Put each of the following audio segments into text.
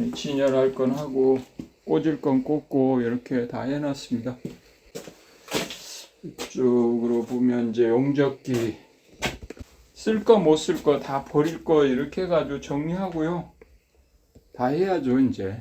네, 진열할 건 하고 꽂을 건 꽂고 이렇게 다 해놨습니다. 이쪽으로 보면 이제 용접기 쓸 거 못 쓸 거 다 버릴 거 이렇게 해가지고 정리하고요. 다 해야죠 이제.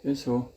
그래서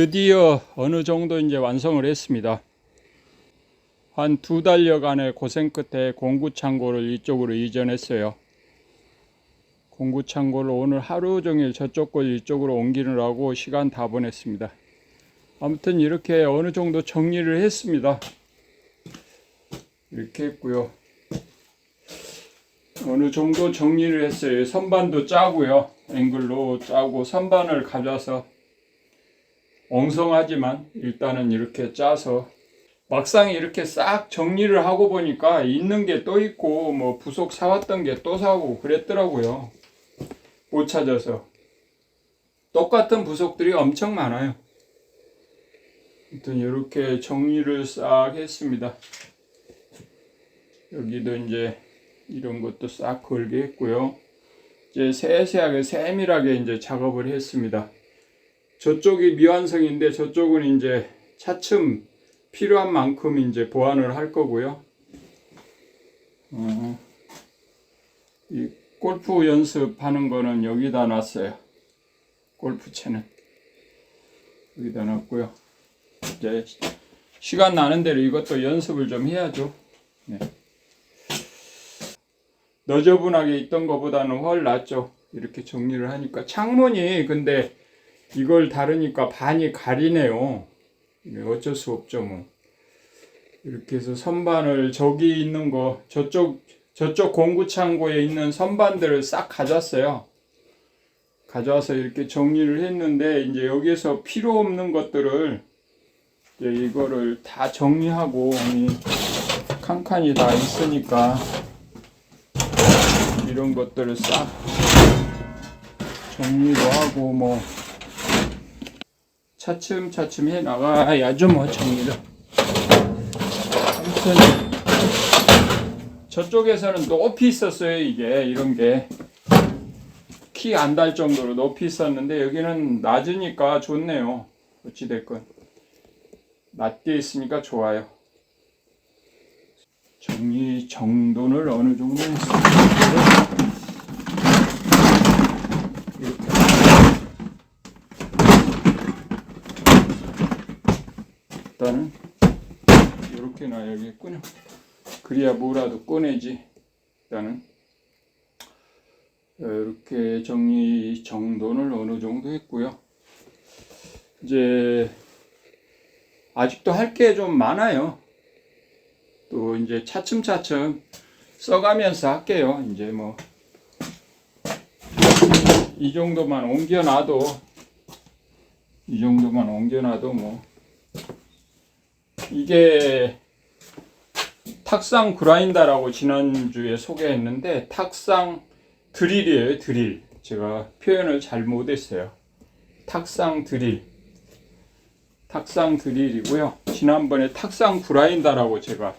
드디어 어느 정도 이제 완성을 했습니다. 한 두 달여간의 고생 끝에 공구 창고를 이쪽으로 이전했어요. 공구 창고를 오늘 하루 종일 저쪽 걸 이쪽으로 옮기느라고 시간 다 보냈습니다. 아무튼 이렇게 어느 정도 정리를 했습니다. 이렇게 했고요. 어느 정도 정리를 했어요. 선반도 짜고요. 앵글로 짜고 선반을 가져와서 엉성하지만 일단은 이렇게 짜서 막상 이렇게 싹 정리를 하고 보니까 있는 게 또 있고 뭐 부속 사왔던 게 또 사고 그랬더라고요. 못 찾아서 똑같은 부속들이 엄청 많아요. 아무튼 이렇게 정리를 싹 했습니다. 여기도 이제 이런 것도 싹 걸게 했고요. 이제 세세하게 세밀하게 이제 작업을 했습니다. 저쪽이 미완성인데 저쪽은 이제 차츰 필요한 만큼 이제 보완을 할 거고요. 어, 이 골프 연습하는 거는 여기다 놨어요. 골프채는 여기다 놨고요. 이제 시간 나는 대로 이것도 연습을 좀 해야죠. 네. 너저분하게 있던 것보다는 훨 낫죠. 이렇게 정리를 하니까 창문이 근데 이걸 다르니까 반이 가리네요. 네, 어쩔 수 없죠 뭐. 이렇게 해서 선반을 저기 있는 거 저쪽 저쪽 공구 창고에 있는 선반들을 싹 가져왔어요. 가져와서 이렇게 정리를 했는데 이제 여기서 필요 없는 것들을 이거를 다 정리하고 이 칸칸이 다 있으니까 이런 것들을 싹 정리도 하고 뭐 차츰차츰 해 나가야죠 뭐 정리를. 아무튼 저쪽에서는 높이 있었어요 이게. 이런 게. 키 안 달 정도로 높이 있었는데 여기는 낮으니까 좋네요 어찌됐건. 낮게 있으니까 좋아요. 정리 정돈을 어느 정도 했습니다 이렇게 일단은 이렇게 놔야겠군요. 그래야 뭐라도 꺼내지. 일단은 이렇게 정리 정돈을 어느 정도 했고요. 이제 아직도 할 게 좀 많아요. 또 이제 차츰차츰 써가면서 할게요. 이제 뭐 이 정도만 옮겨놔도 이 정도만 옮겨놔도 뭐 이게 탁상 그라인더라고 지난주에 소개했는데 탁상 드릴이에요 드릴. 제가 표현을 잘못했어요. 탁상 드릴. 탁상 드릴이고요. 지난번에 탁상 그라인더라고 제가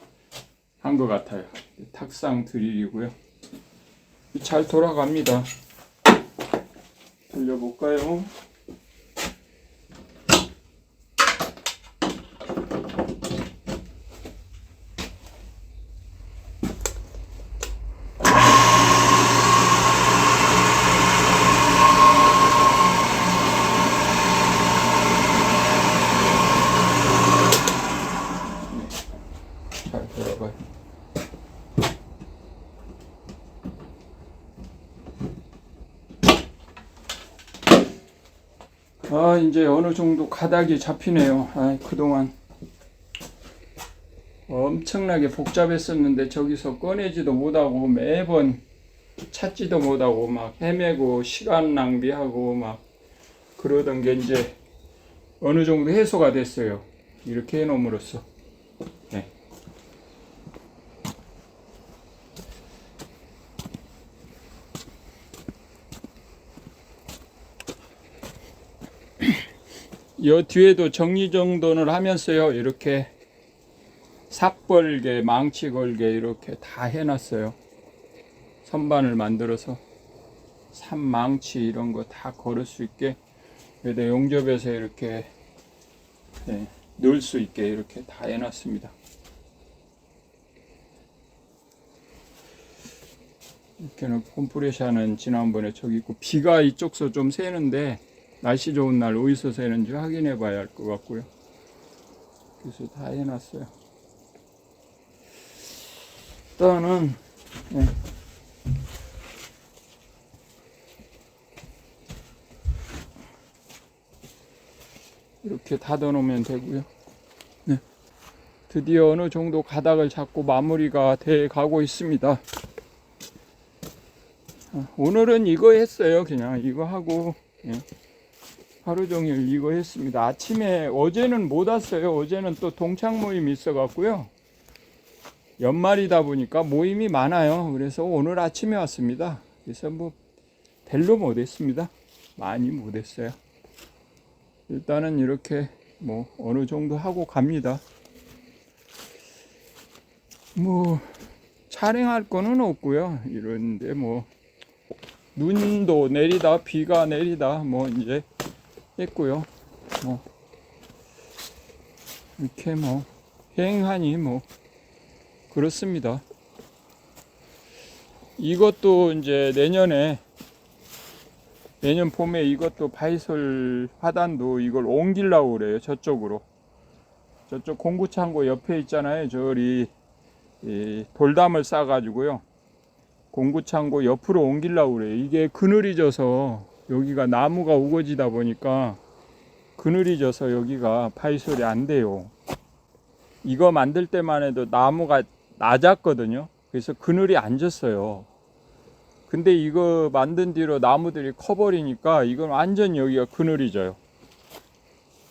한 것 같아요. 탁상 드릴이고요. 잘 돌아갑니다. 돌려볼까요? 잘 돌아가요. 아, 이제 어느 정도 가닥이 잡히네요. 아, 그동안 엄청나게 복잡했었는데 저기서 꺼내지도 못하고 매번 찾지도 못하고 막 헤매고 시간 낭비하고 막 그러던 게 이제 어느 정도 해소가 됐어요. 이렇게 해놓음으로써. 여 뒤에도 정리정돈을 하면서요 이렇게 삽벌게 망치 걸게 이렇게 다 해놨어요. 선반을 만들어서 삽망치 이런 거 다 걸을 수 있게 여기다 용접해서 이렇게 네, 넣을 수 있게 이렇게 다 해놨습니다. 이렇게는 콤프레샤는 지난번에 저기 있고 비가 이쪽서 좀 새는데 날씨 좋은 날 어디서 새는지 확인해 봐야 할 것 같고요. 그래서 다 해놨어요. 일단은 예. 이렇게 닫아 놓으면 되고요. 네. 드디어 어느 정도 가닥을 잡고 마무리가 돼 가고 있습니다. 아, 오늘은 이거 했어요. 그냥 이거 하고 예. 하루 종일 이거 했습니다. 아침에 어제는 못 왔어요. 어제는 또 동창 모임이 있어 갖고요. 연말이다 보니까 모임이 많아요. 그래서 오늘 아침에 왔습니다. 그래서 뭐 별로 못 했습니다. 많이 못 했어요. 일단은 이렇게 뭐 어느 정도 하고 갑니다. 뭐 촬영할 거는 없고요. 이런데 뭐 눈도 내리다 비가 내리다 뭐 이제 했고요. 뭐 이렇게 뭐 행하니 뭐 그렇습니다. 이것도 이제 내년에 내년 봄에 이것도 바이솔 화단도 이걸 옮기려고 그래요. 저쪽으로. 저쪽 공구창고 옆에 있잖아요. 저리 이 돌담을 싸가지고요. 공구창고 옆으로 옮기려고 그래요. 이게 그늘이 져서 여기가 나무가 우거지다 보니까 그늘이 져서 여기가 파이솔이 안 돼요. 이거 만들 때만 해도 나무가 낮았거든요. 그래서 그늘이 안 졌어요. 근데 이거 만든 뒤로 나무들이 커버리니까 이건 완전 여기가 그늘이 져요.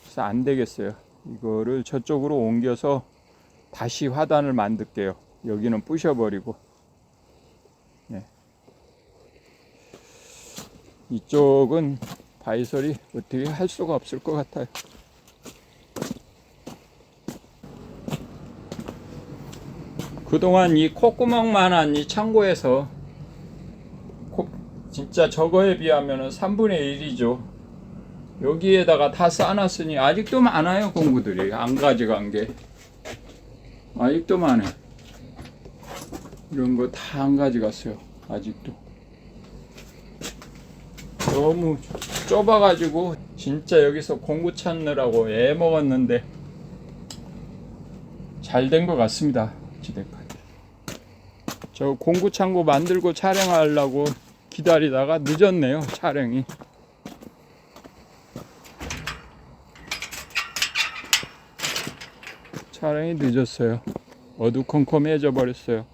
그래서 안 되겠어요. 이거를 저쪽으로 옮겨서 다시 화단을 만들게요. 여기는 부셔버리고. 이쪽은 바이설이 어떻게 할 수가 없을 것 같아요. 그동안 이 콧구멍만한 이 창고에서 코- 진짜 저거에 비하면 3분의 1이죠. 여기에다가 다 쌓아놨으니 아직도 많아요 공구들이 안 가져간 게 아직도 많아 이런 거 다 안 가져갔어요 아직도 너무 좁아가지고 진짜 여기서 공구 찾느라고 애 먹었는데 잘 된 것 같습니다 지금까지 저 공구 창고 만들고 촬영하려고 기다리다가 늦었네요 촬영이 촬영이 늦었어요. 어두컴컴해져 버렸어요.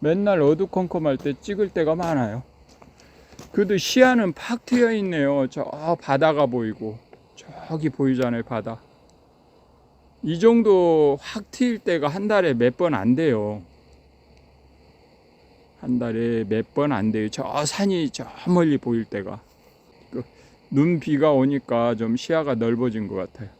맨날 어두컴컴할 때 찍을 때가 많아요. 그래도 시야는 팍 트여 있네요. 저 바다가 보이고 저기 보이잖아요 바다. 이 정도 확 트일 때가 한 달에 몇 번 안 돼요. 한 달에 몇 번 안 돼요. 저 산이 저 멀리 보일 때가. 그눈 비가 오니까 좀 시야가 넓어진 것 같아요.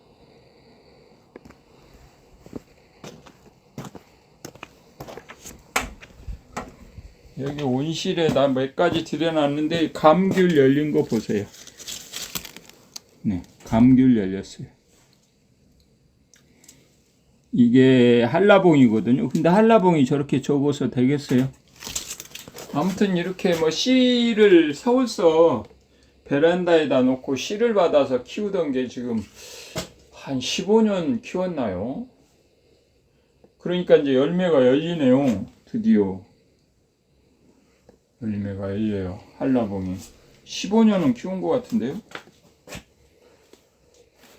여기 온실에다 몇 가지 들여놨는데 감귤 열린 거 보세요. 네, 감귤 열렸어요. 이게 한라봉이거든요. 근데 한라봉이 저렇게 접어서 되겠어요? 아무튼 이렇게 뭐 씨를 서울서 베란다에다 놓고 씨를 받아서 키우던 게 지금 한 15년 키웠나요? 그러니까 이제 열매가 열리네요. 드디어. 열매가 열려요. 한라봉이. 15년은 키운 것 같은데요?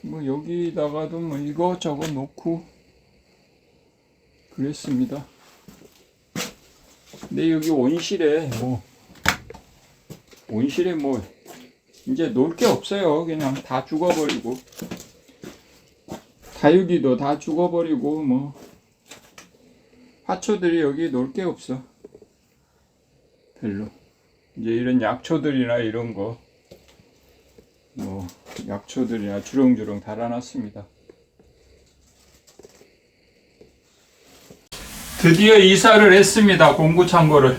뭐 여기다가도 뭐 이거저거 놓고 그랬습니다. 근데 여기 온실에 뭐 온실에 뭐 이제 놀 게 없어요. 그냥 다 죽어버리고 다육이도 다 죽어버리고 뭐 화초들이 여기 놀 게 없어. 별로. 이제 이런 약초들이나 이런 거, 뭐, 약초들이나 주렁주렁 달아놨습니다. 드디어 이사를 했습니다. 공구 창고를.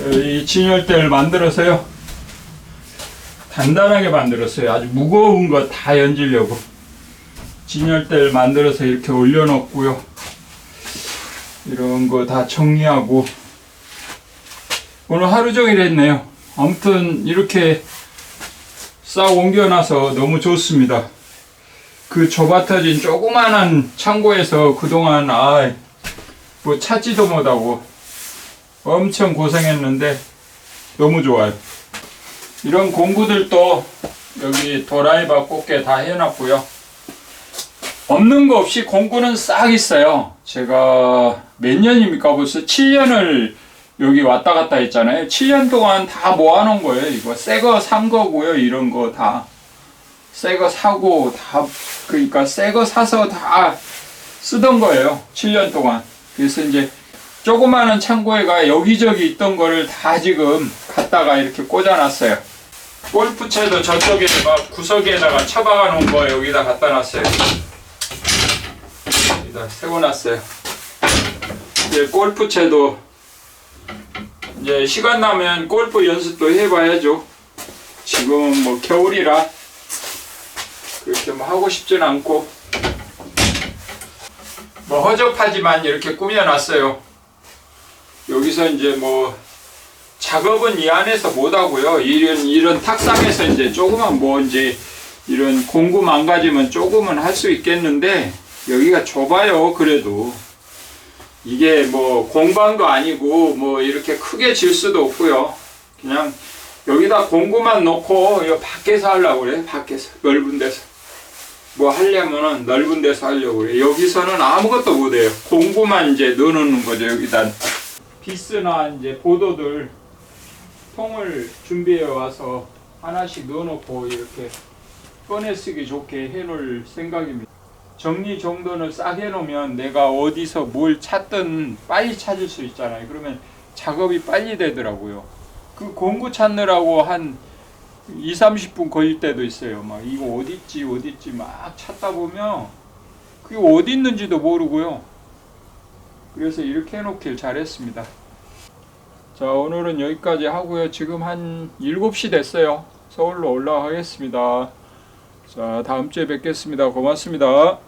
어, 이 진열대를 만들어서요. 단단하게 만들었어요. 아주 무거운 거 다 연지려고. 진열대를 만들어서 이렇게 올려놓고요. 이런 거 다 정리하고 오늘 하루 종일 했네요. 아무튼 이렇게 싹 옮겨놔서 너무 좋습니다. 그 좁아터진 조그만한 창고에서 그동안 아, 뭐 찾지도 못하고 엄청 고생했는데 너무 좋아요. 이런 공구들도 여기 도라이바 꽃게 다 해놨고요. 없는 거 없이 공구는 싹 있어요. 제가 몇 년입니까? 벌써 7년을 여기 왔다 갔다 했잖아요. 7년 동안 다 모아놓은 거예요. 이거 새 거 산 거고요. 이런 거 다. 새 거 사고 다, 그러니까 새 거 사서 다 쓰던 거예요. 7년 동안. 그래서 이제 조그마한 창고에가 여기저기 있던 거를 다 지금 갖다가 이렇게 꽂아놨어요. 골프채도 저쪽에다가 구석에다가 처박아 놓은 거 여기다 갖다 놨어요. 여기다 세워놨어요. 이제 골프채도 이제 시간 나면 골프 연습도 해봐야죠. 지금은 뭐 겨울이라 그렇게 뭐 하고 싶진 않고 뭐 허접하지만 이렇게 꾸며놨어요. 여기서 이제 뭐 작업은 이 안에서 못 하고요. 이런 이런 탁상에서 이제 조그만 뭐 이제 이런 공구 망가지면 조금은 할 수 있겠는데 여기가 좁아요. 그래도 이게 뭐 공방도 아니고 뭐 이렇게 크게 질 수도 없고요. 그냥 여기다 공구만 놓고 이거 밖에서 하려고 그래. 밖에서 넓은 데서 뭐 하려면은 넓은 데서 하려고 그래. 여기서는 아무것도 못 해요. 공구만 이제 넣어놓는 거죠. 여기다 비스나 이제 보도들 통을 준비해 와서 하나씩 넣어놓고 이렇게 꺼내 쓰기 좋게 해놓을 생각입니다. 정리 정돈을 싹 해놓으면 내가 어디서 뭘 찾든 빨리 찾을 수 있잖아요. 그러면 작업이 빨리 되더라고요. 그 공구 찾느라고 한 2, 30분 걸릴 때도 있어요. 막 이거 어딨지 어딨지 막 찾다 보면 그게 어디 있는지도 모르고요. 그래서 이렇게 해놓길 잘했습니다. 자 오늘은 여기까지 하고요. 지금 한 7시 됐어요. 서울로 올라가겠습니다. 자 다음 주에 뵙겠습니다. 고맙습니다.